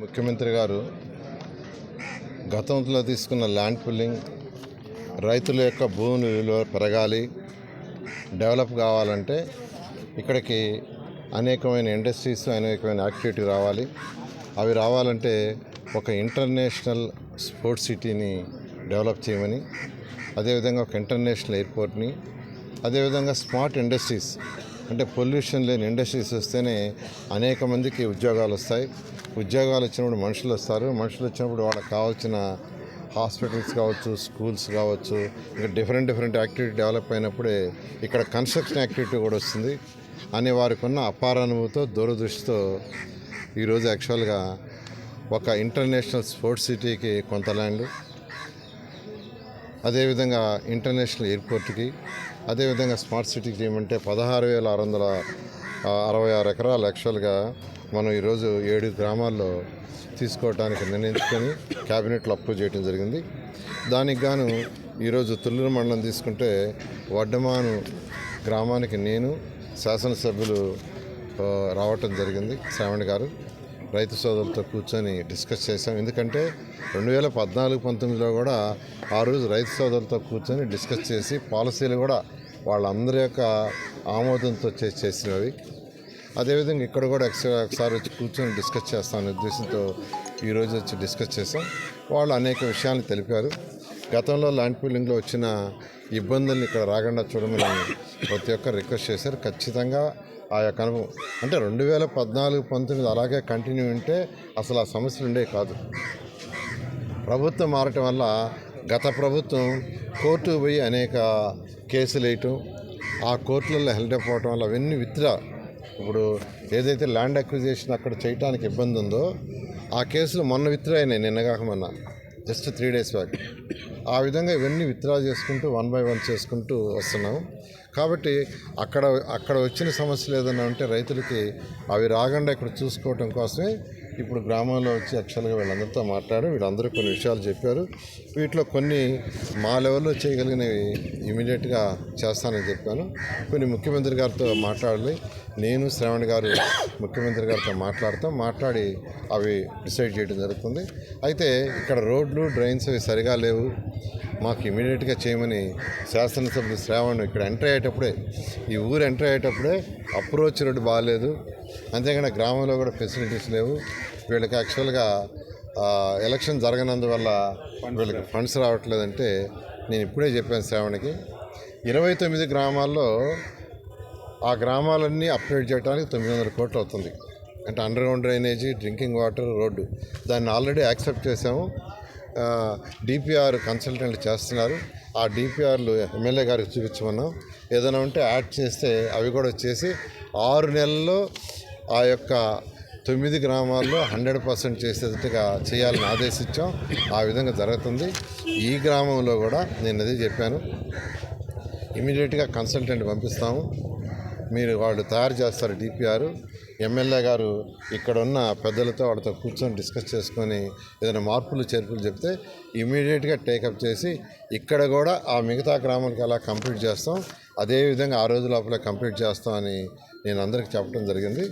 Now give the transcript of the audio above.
ముఖ్యమంత్రి గారు గతంలో తీసుకున్న ల్యాండ్ పుల్లింగ్ రైతుల యొక్క భూముల విలువ పెరగాలి డెవలప్ కావాలంటే ఇక్కడికి అనేకమైన ఇండస్ట్రీస్ అనేకమైన యాక్టివిటీ రావాలి. అవి రావాలంటే ఒక ఇంటర్నేషనల్ స్పోర్ట్స్ సిటీని డెవలప్ చేయమని అదేవిధంగా ఒక ఇంటర్నేషనల్ ఎయిర్పోర్ట్ని అదేవిధంగా స్మార్ట్ ఇండస్ట్రీస్ అంటే పొల్యూషన్ లేని ఇండస్ట్రీస్ వస్తేనే అనేక మందికి ఉద్యోగాలు వస్తాయి. ఉద్యోగాలు వచ్చినప్పుడు మనుషులు వస్తారు. మనుషులు వచ్చినప్పుడు వాళ్ళకి కావాల్సిన హాస్పిటల్స్ కావచ్చు స్కూల్స్ కావచ్చు ఇంకా డిఫరెంట్ డిఫరెంట్ యాక్టివిటీ డెవలప్ అయినప్పుడే ఇక్కడ కన్స్ట్రక్షన్ యాక్టివిటీ కూడా వస్తుంది. అని వారికి ఉన్న అపార అనుభవంతో దూరదృష్టితో ఈరోజు యాక్చువల్గా ఒక ఇంటర్నేషనల్ స్పోర్ట్స్ సిటీకి కొంత ల్యాండ్. అదేవిధంగా ఇంటర్నేషనల్ ఎయిర్పోర్ట్కి అదేవిధంగా స్మార్ట్ సిటీకి చేయమంటే పదహారు వేల ఆరు వందల అరవై ఆరు ఎకరాలు యాక్చువల్గా మనం ఈరోజు ఏడు గ్రామాల్లో తీసుకోవడానికి నిర్ణయించుకొని క్యాబినెట్లో అప్రూవ్ చేయడం జరిగింది. దానికి గాను ఈరోజు తుళ్ళూరు మండలం తీసుకుంటే వడ్డమాను గ్రామానికి నేను శాసనసభ్యులు రావటం జరిగింది శ్రావణ్ గారు. రైతు సోదరులతో కూర్చొని డిస్కస్ చేశాం. ఎందుకంటే రెండు వేల పద్నాలుగు పంతొమ్మిదిలో కూడా ఆ రోజు రైతు సోదరులతో కూర్చొని డిస్కస్ చేసి పాలసీలు కూడా వాళ్ళందరి యొక్క ఆమోదంతో చే చేసినవి. అదేవిధంగా ఇక్కడ కూడా ఒకసారి ఒకసారి వచ్చి కూర్చొని డిస్కస్ చేస్తామనే ఉద్దేశంతో ఈరోజు వచ్చి డిస్కస్ చేసాం వాళ్ళు అనేక విషయాలు తెలిపారు. గతంలో ల్యాండ్ పూలింగ్లో వచ్చిన ఇబ్బందుల్ని ఇక్కడ రాకుండా చూడమని ప్రతి ఒక్కరు రిక్వెస్ట్ చేశారు. ఖచ్చితంగా ఆ యొక్క అనుభవం. అంటే రెండు వేల పద్నాలుగు పంతొమ్మిది అలాగే కంటిన్యూ ఉంటే అసలు ఆ సమస్యలు ఉండేవి కాదు. ప్రభుత్వం మారటం వల్ల గత ప్రభుత్వం కోర్టు పోయి అనేక కేసులు వేయటం ఆ కోర్టులలో హెల్డప్ అవ్వటం వల్ల అవన్నీ విత్డ్రా. ఇప్పుడు ఏదైతే ల్యాండ్ అక్విజిషన్ అక్కడ చేయడానికి ఇబ్బంది ఉందో ఆ కేసులు మొన్న విత్డ్రా అయినాయి నిన్నగాక మొన్న. Just three days back. ఆ విధంగా ఇవన్నీ విత్డ్రా చేసుకుంటూ వన్ బై వన్ చేసుకుంటూ వస్తున్నాం. కాబట్టి అక్కడ అక్కడ వచ్చిన సమస్యలు ఏదైనా ఉంటే రైతులకి అవి రాకుండా ఇక్కడ చూసుకోవటం కోసమే ఇప్పుడు గ్రామంలో వచ్చి యాక్చువల్గా వీళ్ళందరితో మాట్లాడారు వీళ్ళందరూ కొన్ని విషయాలు చెప్పారు. వీటిలో కొన్ని మా లెవెల్లో చేయగలిగినవి ఇమీడియట్గా చేస్తానని చెప్పాను. కొన్ని ముఖ్యమంత్రి గారితో మాట్లాడాలి. నేను శ్రవణ్ గారు ముఖ్యమంత్రి గారితో మాట్లాడతాం. మాట్లాడి అవి డిసైడ్ చేయడం జరుగుతుంది. అయితే ఇక్కడ రోడ్లు డ్రైన్స్ అవి సరిగా లేవు. మాకు ఇమీడియట్గా చేయమని శాసనసభ్యులు శ్రావణ్ ఇక్కడ ఎంటర్ అయ్యేటప్పుడే ఈ ఊరు ఎంటర్ అయ్యేటప్పుడే అప్రోచ్ రోడ్డు బాగాలేదు. అంతేకాని గ్రామంలో కూడా ఫెసిలిటీస్ లేవు. వీళ్ళకి యాక్చువల్గా ఎలక్షన్ జరగనందువల్ల వీళ్ళకి ఫండ్స్ రావట్లేదంటే నేను ఇప్పుడే చెప్పాను శ్రావణ్కి. ఇరవై తొమ్మిది గ్రామాల్లో ఆ గ్రామాలన్నీ అప్గ్రేడ్ చేయడానికి తొమ్మిది వందల కోట్లు అవుతుంది. అంటే under ground drainage drinking water road దాన్ని ఆల్రెడీ యాక్సెప్ట్ చేసాము డిపిఆర్ కన్సల్టెంట్లు చేస్తున్నారు. ఆ డిపిఆర్లు ఎమ్మెల్యే గారికి చూపించమన్నాం. ఏదైనా ఉంటే యాడ్ చేస్తే అవి కూడా వచ్చేసి ఆరు నెలల్లో ఆ యొక్క తొమ్మిది గ్రామాల్లో హండ్రెడ్ పర్సెంట్ చేసేటట్టుగా చేయాలని ఆదేశించాం. ఆ విధంగా జరుగుతుంది. ఈ గ్రామంలో కూడా నేను అదే చెప్పాను. ఇమీడియట్గా కన్సల్టెంట్ పంపిస్తాము. మీరు వాళ్ళు తయారు చేస్తారు డిపిఆర్ ఎమ్మెల్యే గారు ఇక్కడ ఉన్న పెద్దలతో వాళ్ళతో కూర్చొని డిస్కస్ చేసుకొని ఏదైనా మార్పులు చేర్పులు చెప్తే ఇమీడియట్గా టేకప్ చేసి ఇక్కడ కూడా ఆ మిగతా గ్రామానికి అలా కంప్లీట్ చేస్తాం. అదేవిధంగా ఆ రోజు లోపల కంప్లీట్ చేస్తామని నేను అందరికీ చెప్పడం జరిగింది.